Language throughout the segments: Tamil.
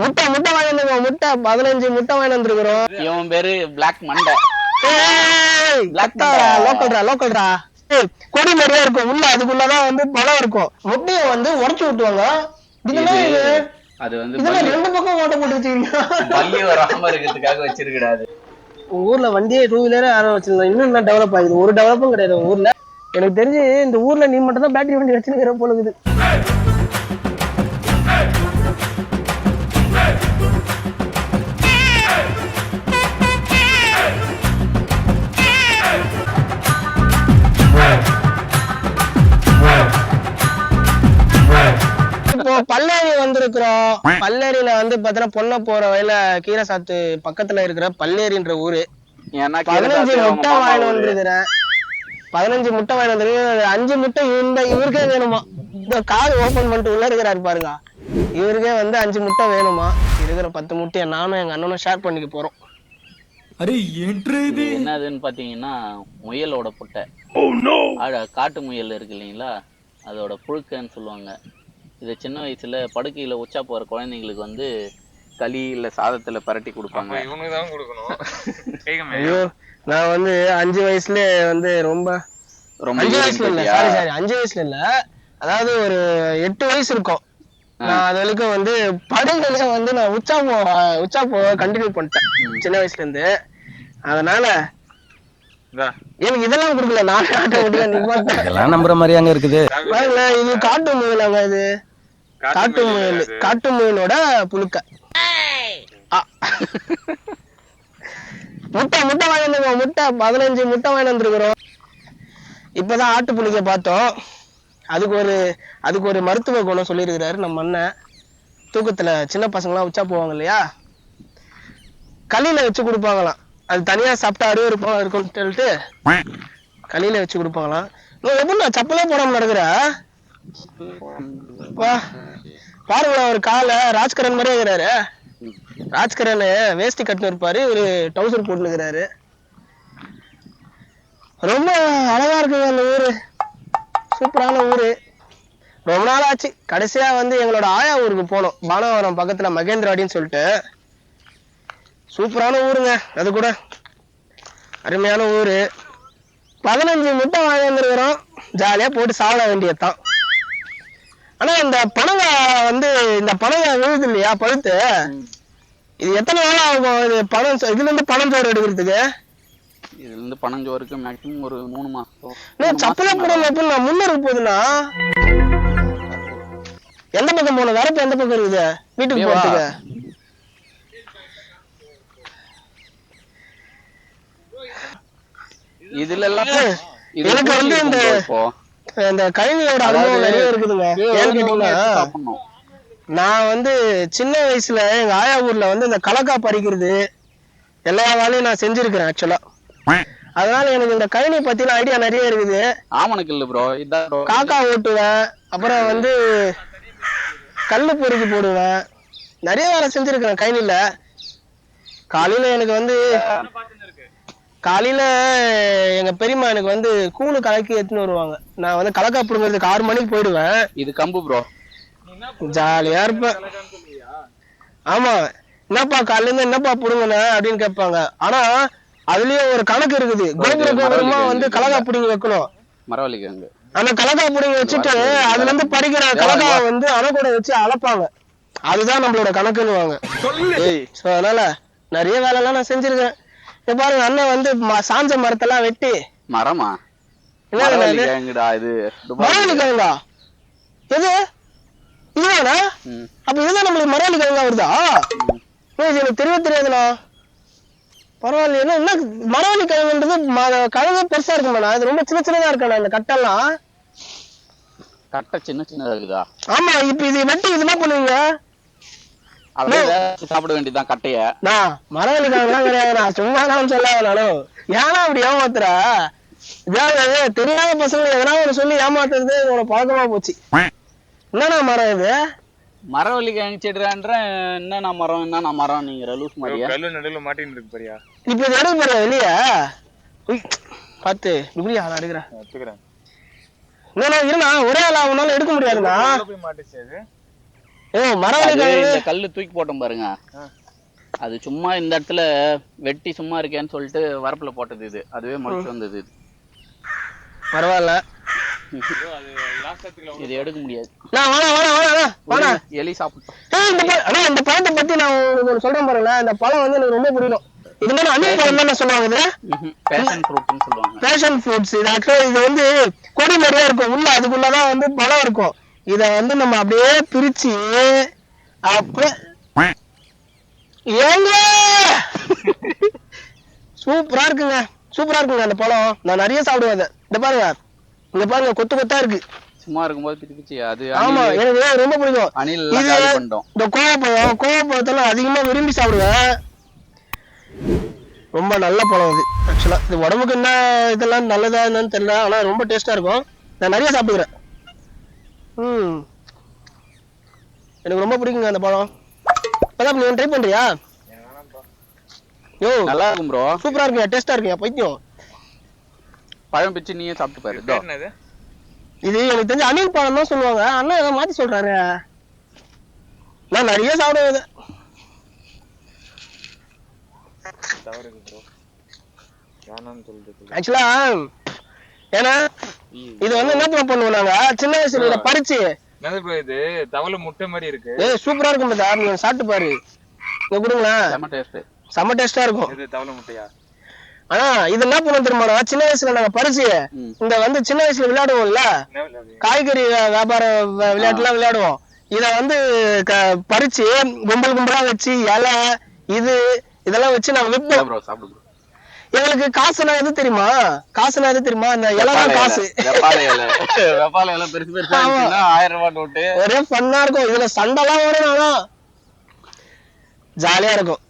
முட்டை முட்டை வாங்கி முட்டை. பதினஞ்சு முட்டை வாங்கி வந்துருக்கிறோம். இவன் பேரு பிளாக் மண்டை Black லோக்கல்ரா லோக்கல்ரா கொடி நிறைய இருக்கும். உள்ள அதுக்குள்ளதான் வந்து பழம் இருக்கும். முட்டைய வந்து உடைச்சு விட்டுவாங்க அது வந்து ரெண்டு பக்கம் ஓட்ட போட்டு வச்சுக்கீங்க பல்லி வராம இருக்கிறதுக்காக வச்சிருக்கிறாரு உங்க ஊர்ல வண்டியே டூ வீலரே யாரும் வச்சிருந்தோம் இன்னும் என்ன டெவலப் ஆகுது. ஒரு டெவலப்பும் கிடையாது ஊர்ல. எனக்கு தெரிஞ்சு இந்த ஊர்ல நீ மட்டும் தான் பேட்டரி வண்டி வச்சிருக்கிற போல இருக்குது. வந்திருக்கிறோம் பல்லேரியில வந்து பாத்தீங்கன்னா பொண்ண போற வயல கீரை சாத்து பக்கத்துல இருக்கிற பல்லேரின்ற ஊரு. பதினஞ்சு முட்டை வாங்கி வந்துருக்கிறேன். பதினஞ்சு முட்டை வாங்கி வந்துருக்கேன் அஞ்சு முட்டை இந்த இவருக்கே வேணுமா? இந்த கார் ஓபன் பண்ணிட்டு உள்ள இருக்கிறாரு பாருங்க. இவருக்கே வந்து அஞ்சு முட்டை வேணுமா? இருக்கிற பத்து முட்டையை நானும் எங்க அண்ணனும் ஷேர் பண்ணிக்க போறோம். இது? என்னதுன்னு பாத்தீங்கன்னா முயலோட புட்டை. ஆட காட்டு முயல் இருக்கு இல்லைங்களா? அதோட புழுக்கைன்னு சொல்லுவாங்க. இதை சின்ன வயசுல படுக்கையில உச்சா போற குழந்தைங்களுக்கு வந்து களி இல்ல சாதத்துல பரட்டி கொடுப்பாங்க. இவனுக்கு தான் கொடுக்கணும். கேட்க ஐயோ நான் வந்து அஞ்சு வயசுல வந்து ரொம்ப ரொம்ப அஞ்சு வயசுல இல்ல? சாரி சாரி அஞ்சு வயசுல இல்ல. அதாவது ஒரு எட்டு வயசு இருக்கும். நான் அது வரைக்கும் வந்து படகுல வந்து நான் உச்சா போ உச்சா போ கண்டினியூ பண்ணிட்டேன். சின்ன வயசுல இருந்து. அதனால எனக்கு இதெல்லாம் கொடுக்கல. நான் ஆட்டோமேட்டிக்கா நிப்பாட்டேன் இதெல்லாம் நம்புற மாதிரியாங்க இருக்குது. பாருங்களேன், இது காட்டு முயலாங்க இது. காட்டு முயல். காட்டு முயலோட புழுக்க. முட்டை முட்டை வாங்கி வந்துருக்கோம் முட்டை. பதினஞ்சு முட்டை வாங்கி வந்துருக்கிறோம். இப்பதான் ஆட்டு புளிக்க பார்த்தோம். அதுக்கு ஒரு அதுக்கு ஒரு மருத்துவ குணம் சொல்லியிருக்கிறாரு நம்ம அண்ணன். தூக்கத்துல சின்ன பசங்களாம் உச்சா போவாங்க இல்லையா? களியில வச்சு கொடுப்பாங்களாம். அது தனியா சாப்பிட்டா அறுவறு போல இருக்கும்னு சொல்லிட்டு களியில வச்சு கொடுப்பாங்களாம். எப்படி நான் சப்பலே போடாம நடக்கிற? வா பாருங்களேன் ஒரு காலை ராஜ்கரன் மாதிரியே இருக்கிறாரு. ராஜ்கரன் வேஷ்டி கட்டினு இருப்பாரு இவரு டவுசர் போட்டுன்னு இருக்கிறாரு ரொம்ப அழகா இருக்குங்க அந்த ஊரு. சூப்பரான ஊரு. ரொம்ப நாள் ஆச்சு. கடைசியா வந்து எங்களோட ஆயா ஊருக்கு போனோம். பானவரம் பக்கத்துல மகேந்திராடின்னு சொல்லிட்டு. சூப்பரான ஊருங்க. அது கூட அருமையான ஊரு. பதினஞ்சு முட்டை வாங்கி வந்துருக்கிறோம். ஜாலியா போட்டு சாப்பிட வேண்டியதுதான். ஆனா இந்த பனங்காய் வந்து இந்த பனங்காய் விழுது இல்லையா பழுத்து? இது எத்தனை நாள் ஆகும் இது பணம் இதுல இருந்து பணம் சோறு எடுக்கிறதுக்கு? இதுல இருந்து பனஞ்சோருக்கு மேக்ஸிமம் ஒரு மூணு மாசம் சப்பலே போடாம எப்படி நான் முன்னேறி போகுதுண்ணா எந்த பக்கம் போகணும்? வரப்பு எந்த பக்கம் இருக்குது? வீட்டுக்கு. போறதுக்கு? இதுல எல்லாம் எனக்கு வந்து இந்த-. இந்த கழிவியோட அனுபவம் நிறைய இருக்குதுங்க. ஏன்னு கேட்டீங்கன்னா. நான் வந்து சின்ன வயசுல எங்க ஆயா ஊர்ல வந்து இந்த கலக்கா பறிக்கிறது எல்லா வேலையும் நான் செஞ்சிருக்கிறேன் ஆக்சுவலா அதனால எனக்கு இந்த கழனி பத்தின ஐடியா நிறைய இருக்குது. ஆமணக்கு இல்ல ப்ரோ இதான். காக்கா ஓட்டுவேன். அப்புறம் வந்து கல்லு பொறுக்கி போடுவேன். நிறைய வேலை செஞ்சிருக்கிறேன் கழனில காலையில எனக்கு வந்து காலையில எங்க பெரியம்மா எனக்கு வந்து கூழு கலக்கி எடுத்துன்னு வருவாங்க. நான் வந்து கலக்கா பிடுங்கிறதுக்கு ஆறு மணிக்கு போயிடுவேன். இது கம்பு ப்ரோ ஜாலியா இருப்பேன். ஆமா என்னப்பா காலையில இருந்து என்னப்பா புடுங்கன? அப்படின்னு கேட்பாங்க. ஆனா அதுலயும் ஒரு கணக்கு இருக்குது. கோபுர கோபுரமா வந்து கலக்கா பிடுங்கி வைக்கணும். மரவள்ளி கிழங்கு அந்த கலக்கா பிடுங்கி வச்சுட்டு அதுல இருந்து பறிக்கிற கலக்காவை வந்து அணக்கூட வச்சு அளப்பாங்க அதுதான் நம்மளோட கணக்குன்னுவாங்க. சோ அதனால நிறைய வேலை எல்லாம் நான் செஞ்சிருக்கேன். இப்ப பாருங்க அண்ணன் வந்து ம- சாஞ்ச மரத்தெல்லாம் வெட்டி. மரமா? என்ன மரவள்ளி இது? கிழங்குடா இது. துபாய். மரவள்ளி கிழங்கா எது? இதுதானா? ம். அப்ப இதுதான் நம்மளுக்கு மரவள்ளி கிழங்கா வருதா ஏய், இது எனக்கு தெரியவே தெரியாதுண்ணா பரவாயில்ல என்ன என்ன மரவள்ளி கிழங்குன்றது ம- கிழங்கு பெருசா இருக்குமாண்ணா? இது ரொம்ப சின்ன சின்னதா இருக்கண்ணா இந்த கட்டெல்லாம். கட்டை சின்ன சின்னதா இருக்குதா? ஆமா இப்ப இது வெட்டி இது என்ன பண்ணுவீங்க? சாப்பிட வேண்டியதுதான் கட்டைய. நான் மரவள்ளி கிழங்குலாம் கிடையாது நான் சும்மா தான் சொல்லாத நானும் ஏன்னா அப்படி ஏமாத்துற? தெரியாத பசங்களை எதனா சொல்லி ஏமாத்துறது உனக்கு பழக்கமா போச்சு. என்னண்ணா மரம் இது? மரவள்ளி கிழங்கு செடிறான்ற என்னண்ணா மரம் என்னண்ணா மரம் நீங்க லூஸ் மாதிரியா கல்லு நடுவுல மாட்டின்னு இருக்கு பாரியா. இப்ப இது எடுக்க போற வெளிய. உய், பாத்து இப்படி ஆளா எடுக்கிறேன். எடுத்துக்கிறேன். என்னண்ணா இருண்ணா ஒரே ஆளா உன்னால எடுக்க முடியாதுண்ணா. உள்ள போய் மாட்டுச்சு அது. ஓ மரவள்ளி கல்லு தூக்கி போட்டோம் பாருங்க. அது சும்மா இந்த இடத்துல வெட்டி சும்மா இருக்கேன்னு சொல்லிட்டு வரப்புல போட்டது இது. அதுவே முளைச்சு வந்தது இது. பரவாயில்ல. இது எடுக்க முடியாது. எலி சாப்பிட்டோம் இந்த பழத்தை பத்தி நான் உங்களுக்கு சொல்றேன் பாருங்களேன் இந்த பழம் வந்து எனக்கு ரொம்ப பிடிக்கும். இது மாதிரி அணில் பழம் தான் சொல்லுவாங்க இது பேஷன் ஃப்ரூட்னு சொல்லுவாங்க. பேஷன் ஃப்ரூட்ஸ் இது ஆக்சுவலா இது வந்து கொடி மாதிரியே இருக்கும். உள்ள அதுக்குள்ளதான் வந்து பழம் இருக்கும். இத வந்து நம்ம அப்படியே பிரிச்சு அப்படியே ஏங்க? சூப்பரா இருக்குங்க. சூப்பரா இருக்குங்க அந்த பழம். நான் நிறைய சாப்பிடுவேன் அதை. இந்த பாருங்க. இங்க பாருங்க கொத்து கொத்தா இருக்கு. சும்மா இருக்கும்போது பிச்சு அது ஆமா எனக்கு ரொம்ப பிடிக்கும். அணில் இது- இந்த கோவப்பழம் கோவப்பழத்தெல்லாம் அதிகமா விரும்பி சாப்பிடுவேன். ரொம்ப நல்ல பழம் இது ஆக்சுவலா இது உடம்புக்கு என்ன இதெல்லாம் நல்லதா என்னன்னு தெரியல ஆனா ரொம்ப டேஸ்டா இருக்கும். நான் நிறைய சாப்பிடுறேன் ம். எனக்கு ரொம்ப பிடிக்குங்க அந்த பழம் அதான் நீ ட்ரை பண்றியா? யோ நல்லா இருக்கும் ப்ரோ சூப்பரா இருக்குங்க டேஸ்டா இருக்குங்க பைத்தியம். பழம் பிச்சு நீயே சாப்பிட்டு பாரு இதோ. பேர் என்னது? இது எனக்கு தெரிஞ்ச அணில் பழம் தான் சொல்லுவாங்க. அண்ணா ஏதோ மாத்தி சொல்றாரு நான் நிறைய சாப்பிடுவேன் இதை. தவறு ப்ரோ வேணாம்னு சொல்லிட்டு ஆக்சுவலா ஏன்னா இது வந்து என்ன பண்ண பண்ணுவோம் நாங்க? சின்ன வயசுல இதை பறிச்சு. என்னது ப்ரோ இது? தவளை முட்டை மாதிரி இருக்கு. ஏய் சூப்பரா இருக்கும் பாத்தா. நீங்க சாப்பிட்டு பாரு. இங்க கொடுங்களேன் செம டேஸ்ட் செம்ம டேஸ்டா இருக்கும். இது தவளை முட்டையா? ஆனா இது என்ன பண்ணுவோம் தெரியுமா? சின்ன வயசுல நாங்க பறிச்சு. இந்த வந்து சின்ன வயசுல விளையாடுவோம்ல? காய்கறி வியாபார விளையாட்டு எல்லாம் விளையாடுவோம். இத வந்து க- பறிச்சு கும்பல் கும்பலா வச்சு இலை இது இதெல்லாம் வச்சு நாங்க விற்போம். எங்களுக்கு காசுனா எது தெரியுமா? காசுனா எது தெரியுமா? இந்த இலை தான் காசு. ஆயிரம் ரூபாய் நோட்டு. ஒரே ஃபன்னா இருக்கும். இதுல சண்டைலாம் வரும் ஜாலியா இருக்கும்.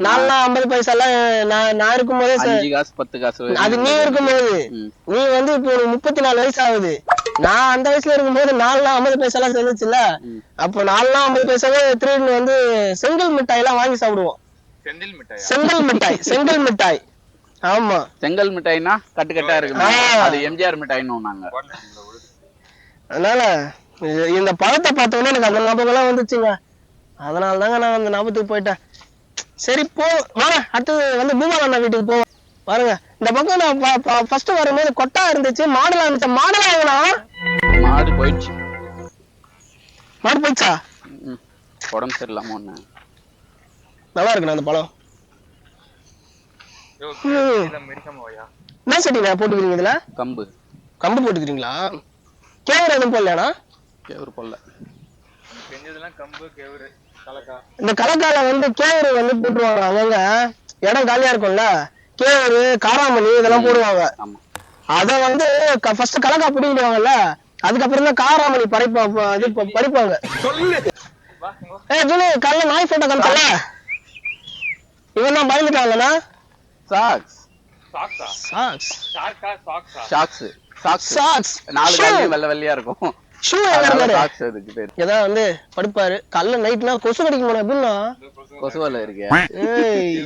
நான்லாம் ஐம்பது பைசாலாம் நான் நான் இருக்கும்போதே அஞ்சு காசு பத்து காசு. அது நீ இருக்கும்போது. நீ வந்து இப்போ முப்பத்தி நாலு வயசு ஆகுது நான் அந்த வயசுல இருக்கும்போது நாலுலாம் ஐம்பது பைசாலாம் சேர்ந்துச்சுல்ல ம். அப்போ நாலுலாம் ஐம்பது பைசாவே திருடின்னு வந்து செங்கல் மிட்டாய் எல்லாம் வாங்கி சாப்பிடுவோம். செந்தில் மிட்டாயா? செங்கல் மிட்டாய் செங்கல் மிட்டாய். ஆமா. செங்கல் மிட்டாய்னா கட்டு கட்டா இருக்கு. அது எம்ஜிஆர் மிட்டாய்னு நாங்க. அதனால இந்த பழத்தை பார்த்த உடனே எனக்கு அந்த ஞாபகம் எல்லாம் வந்துச்சுங்க. அதனால தாங்க நான் அந்த ஞாபகத்துக்கு போயிட்டேன். சரி போ வாங்க அடுத்தது வந்து பூமால் அண்ணா வீட்டுக்கு போவோம் பாருங்க இந்த பக்கம் நான் ஃபர்ஸ்ட் வரும்போது கொட்டா இருந்துச்சு மாடலா இருந்துச்சு? மாடலா வேணாம் மாடு போயிடுச்சு. மாடு போயிடுச்சா. உடம்பு சரியில்லாம ஒண்ணு. நல்லா இருக்குண்ணா அந்த பழம். என்ன செடிண்ணா போட்டுக்கிறீங்க இதுல? கம்பு. கம்பு போட்டுக்கிறீங்களா? கேவரம் எதுவும் போடலையாண்ணா? கேவரு பொல்ல செஞ்சதெல்லாம் கம்பு கேவுரு கலக்கா. இந்த கலக்கால வந்து கேவரு வந்து போட்டுருவாங்க அவங்க. இடம் காலியா இருக்கும்ல? கேவரு காராமணி இதெல்லாம் போடுவாங்க. ஆமா. அத வந்து ஃபர்ஸ்ட் கலக்கா பிடிக்கிடுவாங்கல்ல அதுக்கப்புறம் தான் காராமணி பறிப்பா இது பறிப்பாங்க. வா. ஏய் ஜுனு கல்ல நாய் போட்டோ காமிச்சல இவன் தான் பயந்துட்டாங்கண்ணா சாக்ஸ் சாக்ஸா சாக்ஸ் சாக்ஸா ஷாக்ஸ் சாக்ஸ் சாக்ஸ் நாலு காலையும் வெள்ளை வெள்ளையா இருக்கும். ஷூ எங்க இருக்காரு சாக்ஸ் அதுக்கு பேரு. ஏதாவது வந்து படுப்பாரு. கல்ல நைட்னா கொசு கடிக்க போன எப்படின்னா இருக்கு. ஏய்.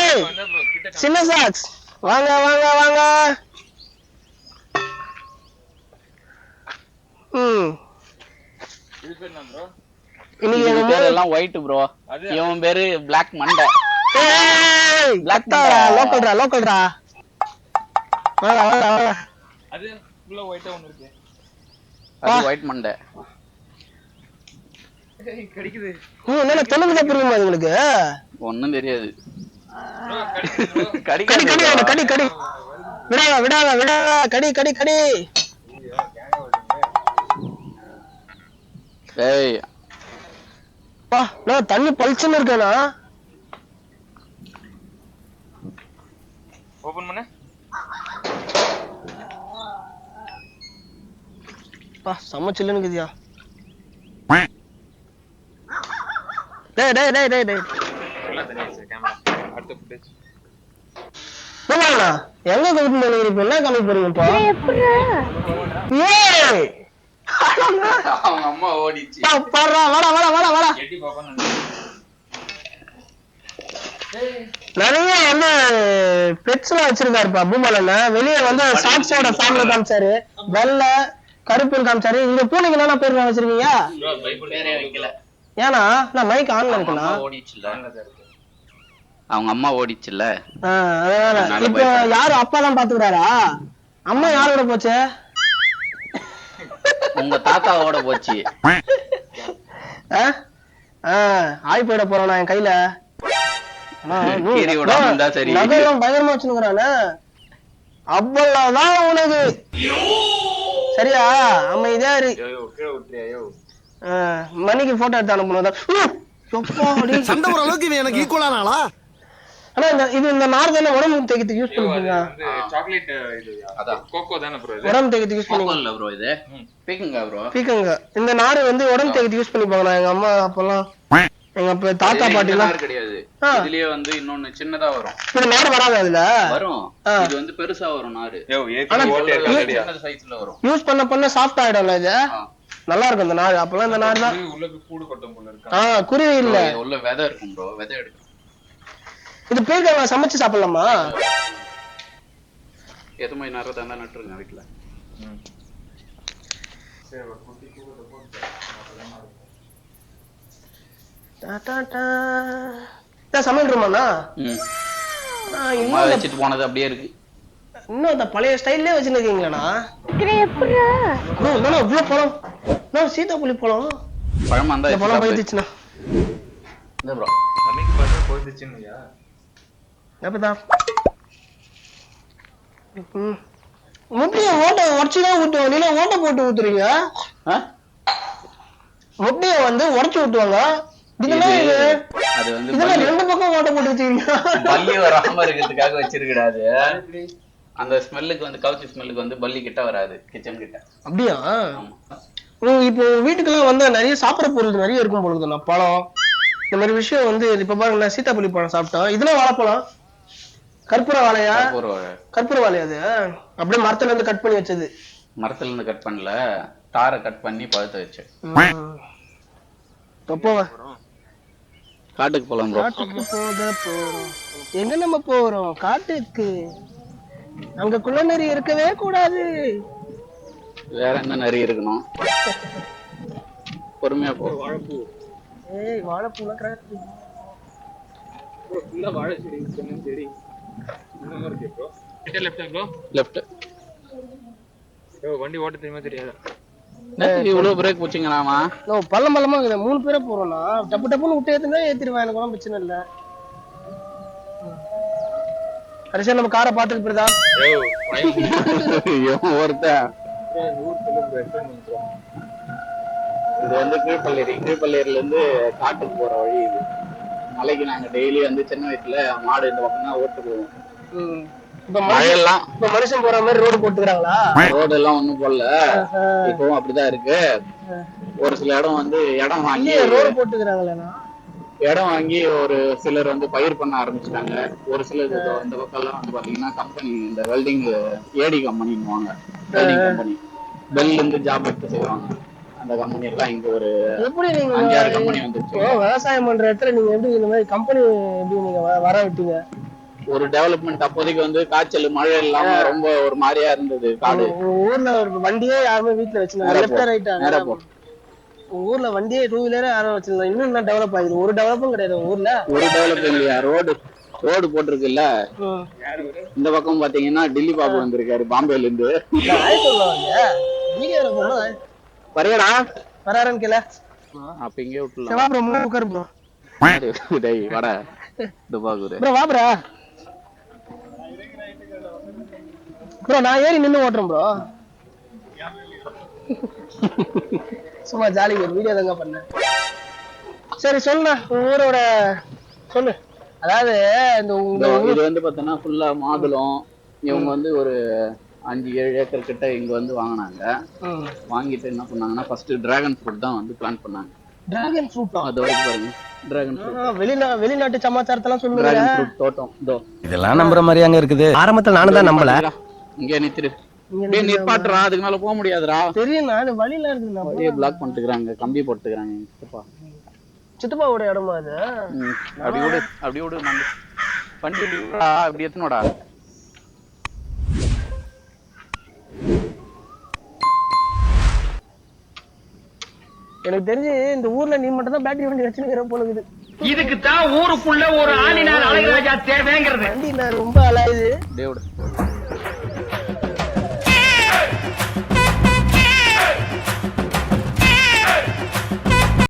ஏய், கிட்ட சின்ன சாக்ஸ் வாங்க வாங்க வாங்க ம் இது பேர் என்ன ப்ரோ இன்னைக்கு பேர் எல்லாம் ஒயிட் ப்ரோ இவன் பேரு பிளாக் மண்டை Panther. லோக்கல்டா லோக்கல்டா வாடா வாடா வாடா. அது ஃபுல்லா ஒயிட்டா ஒன்னு இருக்கு. அது ஒயிட் மண்டை ஏய் கடிக்குது. ம் என்ன தெலுங்கு தான் புரியுமா இது உங்களுக்கு? ஒண்ணும் தெரியாது. கடி கடி கடி கடி. விடாத விடாத விடாத. கடி கடி கடி. ஏய். பா நான் தண்ணி பளிச்சுன்னு இருக்கேனா? ஓபன் பண்ணு. பா செம்ம சில்லுன்னு இருக்குதியா டேய் டேய் டேய் டேய் டேய். போலாம்ண்ணா எங்க கூட்டிட்டு போனீங்க இப்ப என்ன காமிக்க போறீங்க இப்போ ஏய்! அவங்க அம்மா ஓடிச்சு. பா, பாருடா வாடா வாடா வாடா வாடா. எட்டி பாப்பா நிறைய வந்து பெட்ஸ் எல்லாம் வச்சிருக்காருப்பா பூமலண்ண வெளியே வந்து சாக்ஸோட ஃபேமிலி காமிச்சாரு. வெள்ளை கருப்புன்னு காமிச்சாரு. இங்க பூனைக்கு என்ன பேர் வச்சிருக்கீங்க? பேரே வைக்கல. ஏன்னா நான் மைக் ஆன்ல இருக்கலாம் அவங்க அம்மா ஓடிச்சுல்ல. இப்போ யாரு அப்பா தான் பாத்துக்கிறாரா? அம்மா யாரோட போச்சு? உங்க தாத்தாவோட போச்சு. ஆ? ஆ, ஆய் போயிட போறோம் நான் என் கையில. நகையெல்லாம் பயங்கரமா வச்சுக்கிறானே அவ்வளவுதான் உனக்கு. சரியா? அமைதியா இரு. மணிக்கு போட்டோ எடுத்து அனுப்பணும். சண்டை அளவுக்கு இவன் எனக்கு ஈக்குவலான ஆளா? ஆனா இந்த இது இந்த நார் தானே உடம்பு தேய்க்கிறதுக்கு யூஸ் வந்து சாக்லேட் இது அதான். கோகோ தானே ப்ரோ இது? உடம்பு தேய்க்கிறதுக்கு யூஸ் கோகோ பண்ணிக்கோங்க இல்ல ப்ரோ இது. பீக்குங்க ப்ரோ பீக்கங்க இந்த நாடு வந்து உடம்பு தேய்க்கிறதுக்கு யூஸ் பண்ணிப்பாங்க எங்க அம்மா அப்பெல்லாம் எங்க அப்ப தாத்தா பாட்டி எல்லாம் கிடையாது. இதுலயே வந்து இன்னொன்னு சின்னதா வரும். இப்படி நாடு வராது அதுல? வரும். இது வந்து பெருசா வரும் சின்ன சைஸ்ல வரும். யூஸ் பண்ண பண்ண சாஃப்ட் ஆயிடும்ல இது. நல்லா இருக்கும் இந்த நாடு அப்பெல்லாம் இந்த நாடு தான். உள்ள போய் கூடு கொட்டும் போல இருக்கா? ஆ குருவி இல்ல. இது உள்ள விதை இருக்கும் ப்ரோ விதை எடுக்கும் இது பீர்க்கங்க சமைச்சு சாப்பிடலாமா? எது மாதிரி நேரத்தை இருந்தா நட்டுருங்க வீட்டுல சமையல் ரூமாண்ணா? இன்னும் வச்சுட்டு போனது அப்படியே இருக்கு. இன்னும் அந்த பழைய ஸ்டைல்லே வச்சுருக்கீங்களாண்ணா? என்னண்ணா இவ்வளோ பழம் நான் சீதாப்புலி பழம் பழமா இருந்தா பழம் பயிர்த்துச்சுண்ணா இந்த ப்ரோ. அன்னைக்கு பார்த்தா ம். முட்டையை ஓட்டை உடச்சு தான் ஊற்றுவோம் நீங்க ஓட்டை போட்டு ஊத்துறீங்க? முட்டையை வந்து உடச்சு ஊத்துவாங்க? இதெல்லாம் இது அது வந்து இதெல்லாம் பல்லி. ரெண்டு பக்கம் ஓட்டை போட்டு வச்சுக்கீங்க பல்லி வராம இருக்கிறதுக்காக வச்சிருக்கிறாரு அந்த ஸ்மெல்லுக்கு வந்து கவுச்சி ஸ்மெல்லுக்கு வந்து பல்லி கிட்ட வராது கிச்சன் கிட்ட. அப்படியா? இப்போ வீட்டுக்கெல்லாம் வந்து நிறைய சாப்பிட்ற பொருள் நிறைய இருக்கும் பொழுதுண்ணா பழம் இந்த மாதிரி விஷயம் வந்து இப்ப பாருங்க நான் சீத்தாப்பள்ளி பழம் சாப்பிட்டோம். இதெல்லாம் வாழைப்பழம். கற்பூர வாழையா ஒரு கற்பூர வாழையா அது? அப்படியே மரத்துல இருந்து கட் பண்ணி வச்சது. மரத்துல இருந்து கட் பண்ணல. தாரை கட் பண்ணி பழுத்த வச்சு தொப்போவா காட்டுக்கு போலாம் ப்ரோ காட்டுக்கு போக போறோம். எங்க நம்ம போறோம்? காட்டுக்கு. அங்க குள்ளநெறி இருக்கவே கூடாது. வேற என்ன நிறைய இருக்கணும்? பொறுமையா போ. ஏய் வாழைப்பூலாம் கிராக்கு ஃபுல்லா வாழை செடி செடி. கிட்ட லெஃப்ட் ப்ரோ லெஃப்ட் யோ வண்டி ஓட்ட தெரியுமா தெரியாதா? இவ்வளவு பிரேக் போச்சுங்களாமா? நோ பள்ளம் பள்ளமா இருக்குது. மூணு பேரே போறோம்னா. டப்பு டப்புன்னு விட்டு ஏத்துனா ஏத்திடுவேன். எனக்கு ஒன்றும் பிரச்சனை இல்ல. கடைசியா நம்ம காரை பாத்துட்டு போயிருதா? ஒருத்தன். இது வந்து கீழ்பள்ளேரி கீழ்பள்ளேரில இருந்து காட்டுக்கு போற வழி இது. மலைக்கு நாங்க டெய்லி வந்து சின்ன வயசுல மாடு இந்த பக்கம் தான் ஓட்டு போவோம். இப்ப மழையெல்லாம் இப்ப மனுஷன் போற மாதிரி ரோடு போட்டுக்கிறாங்களா? ரோடு எல்லாம் ஒண்ணும் போடல. இப்பவும் அப்படிதான் இருக்கு. ஒரு சில இடம் வந்து இடம் வாங்கி ரோடு இடம் வாங்கி ஒரு சிலர் வந்து பயிர் பண்ண ஆரம்பிச்சிட்டாங்க. ஒரு சிலர் இந்த பக்கம் எல்லாம் வந்து பாத்தீங்கன்னா கம்பெனி இந்த வெல்டிங் ஏடி கம்பெனின்னுவாங்க வெல்டிங் கம்பெனி பெல்ல இருந்து ஜாப் எடுத்து செய்வாங்க. அந்த கம்பெனி எல்லாம் இங்க ஒரு எப்படி நீங்க விவசாயம் பண்ற இடத்துல நீங்க எப்படி இந்த மாதிரி கம்பெனி எப்படி நீங்க வர விட்டீங்க? ஒரு டெவலப்மெண்ட் அப்போதைக்கு வந்து காய்ச்சல் மழை இல்லாம ரொம்ப ஒரு மாதிரியா இருந்தது காடு. ஊர்ல ஒரு வண்டியே யாருமே வீட்டுல வச்சிருந்தாங்க. ஊர்ல வண்டியே டூ வீலரே யாரும் வச்சிருந்தாங்க. இன்னும் என்ன டெவலப் ஆகுது? ஒரு டெவலப்பும் கிடையாது ஊர்ல? ஒரு டெவலப் இல்லையா? ரோடு ரோடு போட்டிருக்குல்ல. இந்த பக்கம் பாத்தீங்கன்னா டில்லி பாபு வந்திருக்காரு பாம்பேல இருந்து. வரையடா. வராரன்னு கேள. அப்ப இங்கே விட்டுலாம் செவா ப்ரோ முன்னாடி உட்காரு ப்ரோ டேய் வட. துபாகூர் ப்ரோ வா ப்ரோ ப்ரோ நான் ஏறி நின்னு ஓட்டுறேன் ப்ரோ சும்மா ஜாலி ஒரு வீடியோ தாங்க பண்ணேன். சரி சொல்லுண்ணா உங்க ஊரோட சொல்லு. அதாவது இந்த இது வந்து பாத்தீங்கன்னா ஃபுல்லா மாதுளம். இவங்க வந்து ஒரு அஞ்சு ஏழு ஏக்கர் கிட்ட இங்க வந்து வாங்கினாங்க. வாங்கிட்டு என்ன பண்ணாங்கன்னா ஃபர்ஸ்ட் டிராகன் ஃப்ரூட் தான் வந்து பிளான் பண்ணாங்க. டிராகன் அது பாருங்க ஃப்ரூட் வெளிநா வெளிநாட்டு சமாச்சாரத்தெல்லாம் சொல்லுங்க. டிராகன் ஃப்ரூட் தோட்டம் இதோ. இதெல்லாம் நம்புற மாதிரியாங்க இருக்குது. ஆரம்பத்துல நானும் தான் நம்பல. இங்கே நித்துரு டேய் நிப்பாட்டுறா அதுக்கு மேல போக முடியாதுடா. தெரியும் நான் வழியில இருக்குண்ணா வழியை பிளாக் பண்ணிட்டுக்கிறாங்க கம்பி போட்டுக்கிறாங்க சித்தப்பா. சித்தப்பாவோட இடமா அது? ம், அப்படி விடு அப்படி விடு நம்ம வண்டி இப்படி விடுடா, அப்படி எத்தனோடா எனக்கு தெரிஞ்சு இந்த ஊர்ல நீ மட்டும் தான் பேட்டரி வண்டி வச்சுக்கிற போல இருக்குது. இதுக்கு தான் ஊருக்குள்ள ஒரு ஆளினால் அழகராஜா தேவைங்கிறது. வண்டி நான் ரொம்ப விடு.